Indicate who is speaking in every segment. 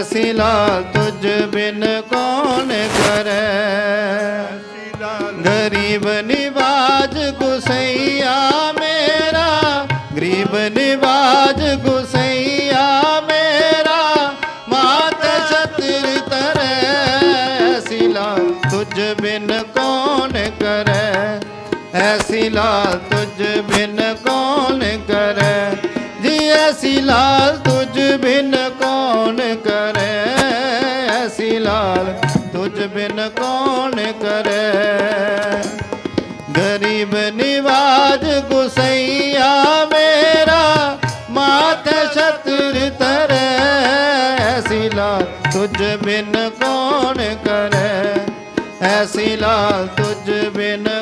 Speaker 1: ਐਸੀ ਲਾਲ ਤੁਝ ਬਿਨ ਕੌਣ ਕਰੈ? ਗਰੀਬ ਨਿਵਾਜ ਗੁਸਈਆ ਮੇਰਾ, ਗਰੀਬ ਨਿਵਾਜ ਗੁਸਈਆ ਮੇਰਾ, ਮਾਤ ਛਤਰ ਤਰੈ। ਐਸੀ ਤੁਝ ਬਿਨ ਕੌਣ ਕਰੈ? ਐਸੀ ਲਾਲ ਤੁਝ ਬਿਨ ਕੌਣ ਕਰੈ? ਜੀ ਐਸੀ ਲਾਲ ਤੁਝ ਬਿਨ ਕੌਣ ਕਰੈ ਐਸੀ ਲਾਲ? ਤੁਝ ਬਿਨ ਕੌਣ ਕਰੈ? ਗਰੀਬ ਨਿਵਾਜ ਗੁਸਈਆ ਮੇਰਾ, ਮਾਤ ਛਤਰ ਤਰੈ ਐਸੀ ਲਾਲ। ਤੁਝ ਬਿਨ ਕੌਣ ਕਰੈ? ਐਸੀ ਲਾਲ, ਤੁਝ ਬਿਨ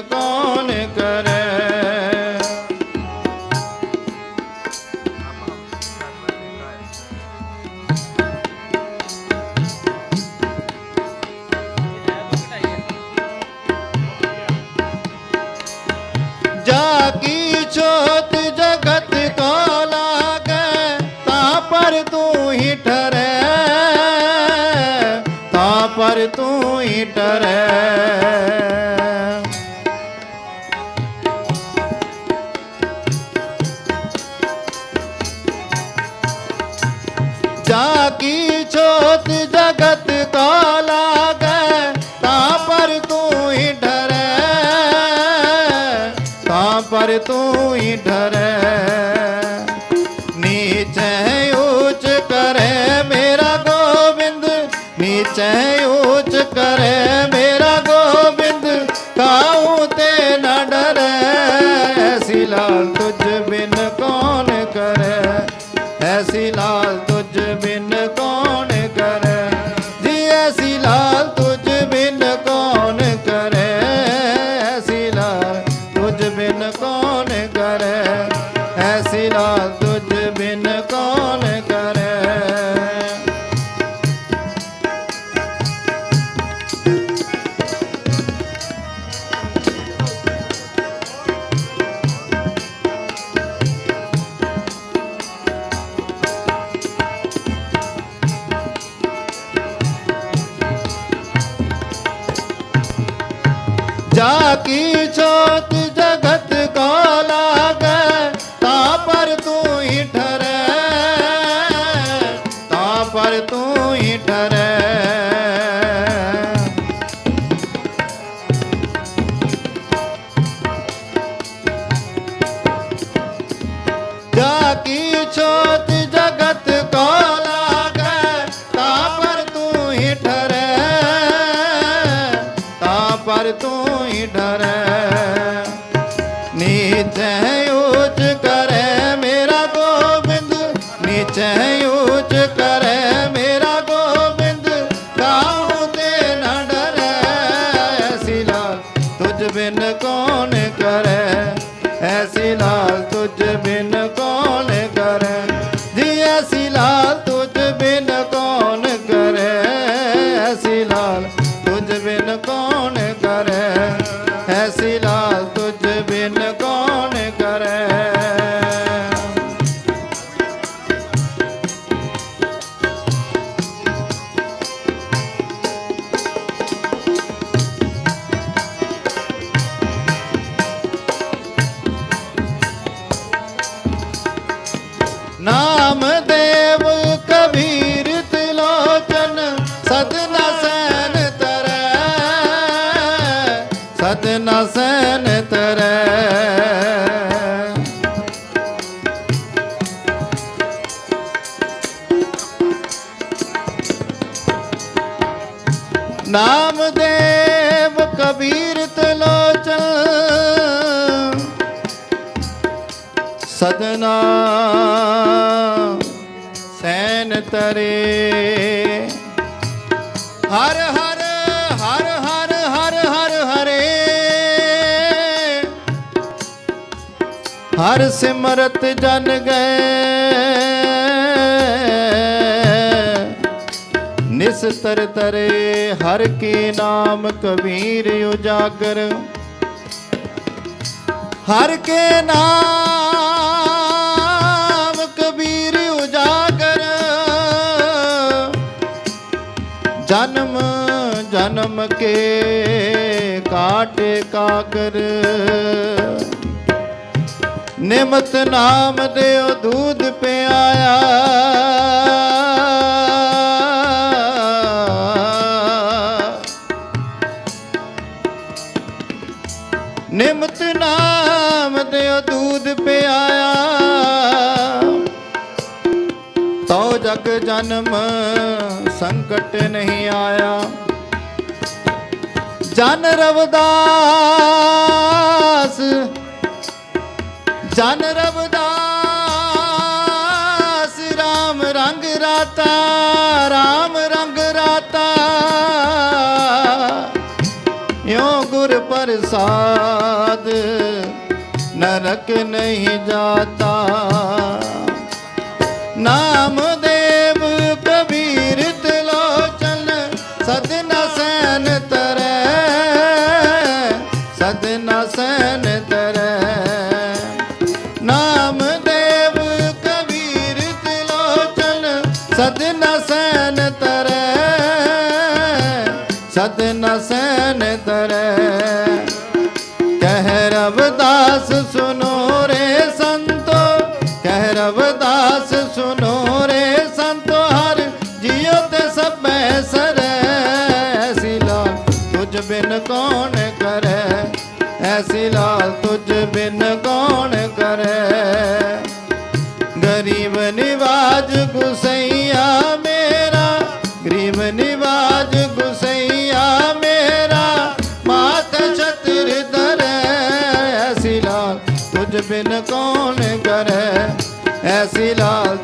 Speaker 1: ਤੂੰ ਹੀ ਠਰੈ ਜਾ ਕੀ ਛੋਤ ਜਗਤ ਕੋ ਲਾਗੈ ਤਾਂ ਪਰ ਤੂੰ ਹੀ ਡਰੈ ਤਾਂ ਪਰ ਤੂੰ ਹੀ ਤੂੰ ਹਰ ਸਿਮਰਤ ਜਨ ਗਏ। ਨਿਸ ਤਰ ਤਰੇ ਹਰ ਕੇ ਨਾਮ ਕਬੀਰ ਉਜਾਗਰ। ਹਰ ਕੇ ਨਾਮ ਕਬੀਰ ਉਜਾਗਰ। ਜਨਮ ਜਨਮ ਕੇ ਕਾਟ ਕਾਗਰ। ਨਿਮਤ ਨਾਮ ਦਿਓ ਦੂਧ ਪਿਆਇਆ। ਨਿਮਤ ਨਾਮ ਦਿਓ ਦੂਧ ਪਿਆਇਆ। ਤਉ ਜਗ ਜਨਮ ਸੰਕਟ ਨਹੀਂ ਆਇਆ। ਜਨ ਰਵਦਾਸ ਜਨ ਰਵਦਾਸ RAM ਰੰਗ ਰਾਤਾ RAM ਰੰਗ ਰਾਤਾ। ਯੋ ਗੁਰ ਪ੍ਰਸਾਦ ਨਰਕ ਨਹੀਂ ਜਾਤਾ। ਨਾਮ ਸਤ ਨਸੈਨ ਤਰੈ ਬਿਨ ਕੌਣ ਕਰੇ? ਐਸੀ ਲਾਲ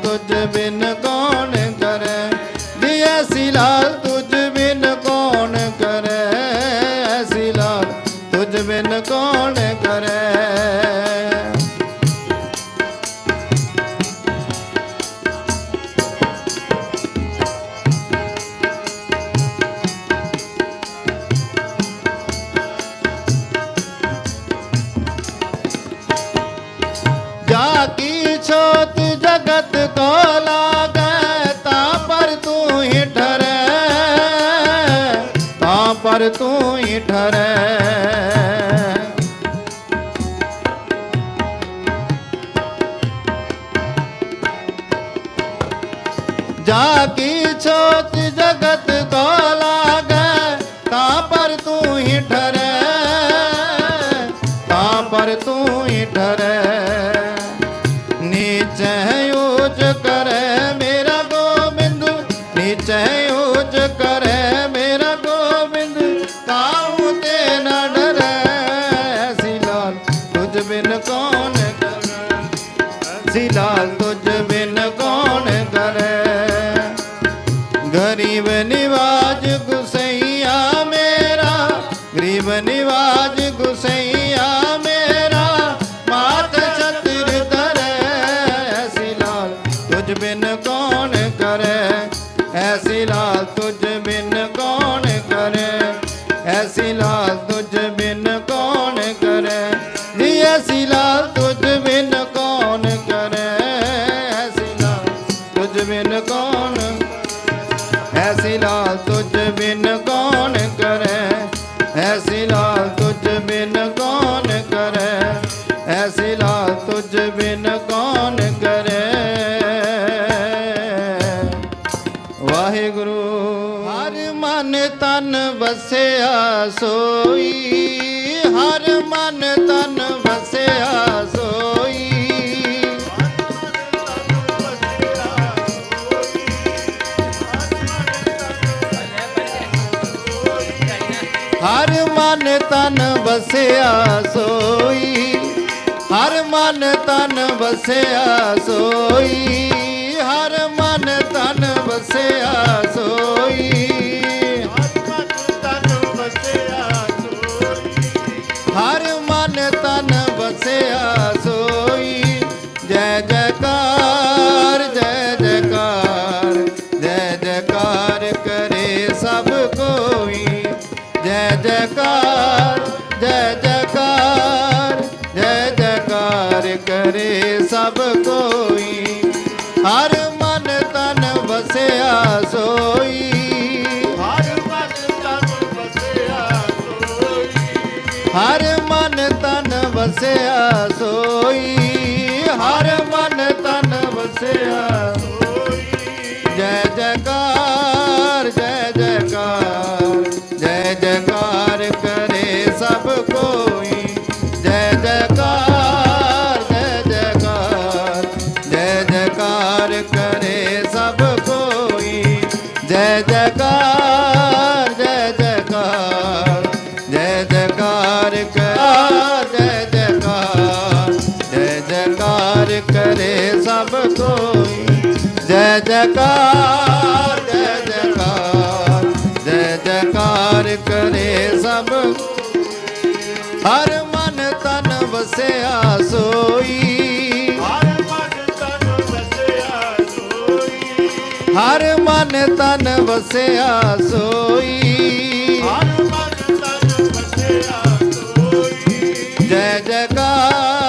Speaker 1: ਕੀ ਛੋਤ ਜਗਤ ਕੋ ਲਾਗੈ ਪਰ ਤੂੰ ਹੀ ਠਰੈ ਤਾ ਪਰ ਤੂੰ ਹੀ ਠਰੈ। See silas ਵਸਿਆ ਸੋਈ, ਹਰ ਮਨ ਤਨ ਵਸਿਆ ਸੋਈ, ਹਰ ਮਨ ਤਨ ਵਸਿਆ ਸੋਈ। ਹਰ ਮਨ ਤਨ ਵਸਿਆ ਸੋਈ, ਜੈ ਜੈ ਜੈਕਾਰ ਸੋਈ ਜੈਕਾਰ ਜੈ ਜੈਕਾਰ ਜੈ ਜੈਕਾਰ ਕਰੇ ਸਭ। ਹਰ ਮਨ ਤਨ ਵਸਿਆ ਸੋਈ।
Speaker 2: ਹਰ
Speaker 1: ਮਨ ਤਨ ਵਸਿਆ ਸੋਈ। ਹਰ ਮਨ ਤਨ ਵਸਿਆ ਸੋਈ। ਜੈ ਜੈਕਾਰ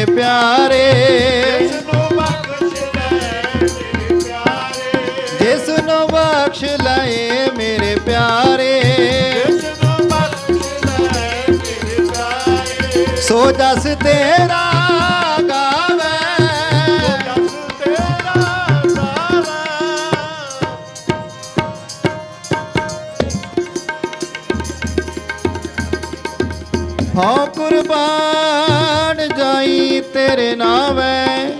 Speaker 1: ਮੇਰੇ ਪਿਆਰੇ। ਜਿਸ ਨੂੰ ਬਖਸ਼ ਲਏ ਮੇਰੇ ਪਿਆਰੇ। ਸੋ ਜਸ ਤੇਰਾ ਹਾਂ ਕੁਰਬਾਨ ਤੇਰੇ ਨਾਵੇਂ।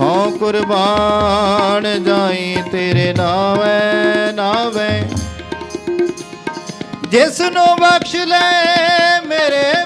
Speaker 1: ਹਉ ਕੁਰਬਾਨ ਜਾਈ ਤੇਰੇ ਨਾਵੇਂ ਨਾਵੇਂ। ਜਿਸ ਨੂੰ ਬਖਸ਼ ਲੈ ਮੇਰੇ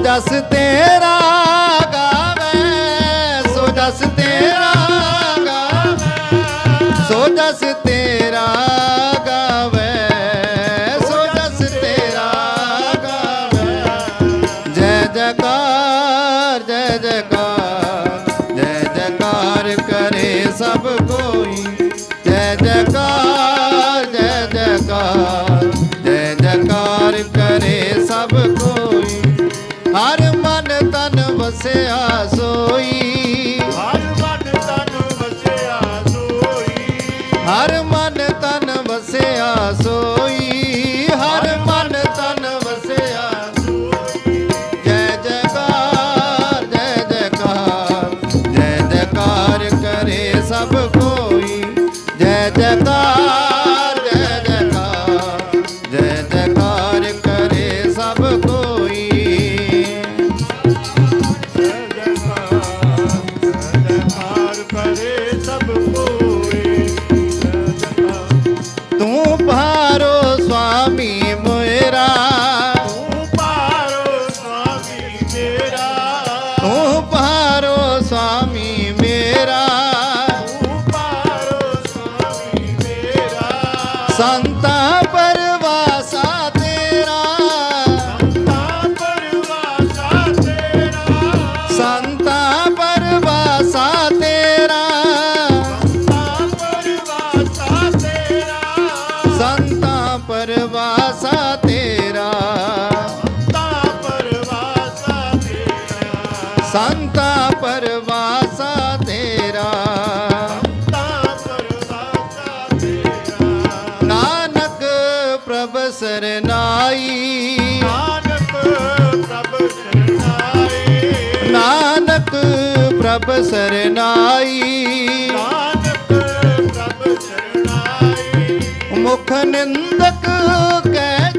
Speaker 1: ਸੋ ਜਸ ਤੇਰਾ ਗਾਵੇ ਸੋ ਜਸ ਸੰਤਾ ਪਰਵਾਸਾ ਤੇਰਾ।
Speaker 2: ਸੰਤਾ
Speaker 1: ਨਾਨਕ ਪ੍ਰਭ ਸਰਨਾਈ।
Speaker 2: ਨਾਨਕ ਪ੍ਰਭ
Speaker 1: ਸਰਨਾਈ।
Speaker 2: ਨਾਨਕ ਸਰਨਾਈ।
Speaker 1: ਮੁਖ ਨਿੰਦਕ ਕੈ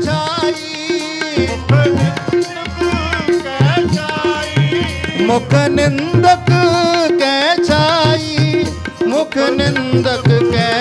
Speaker 1: ਮੁਖ ਨਿੰਦਕ ਕੈ ਛਾਈ ਮੁਖ ਨਿੰਦਕ ਕੈ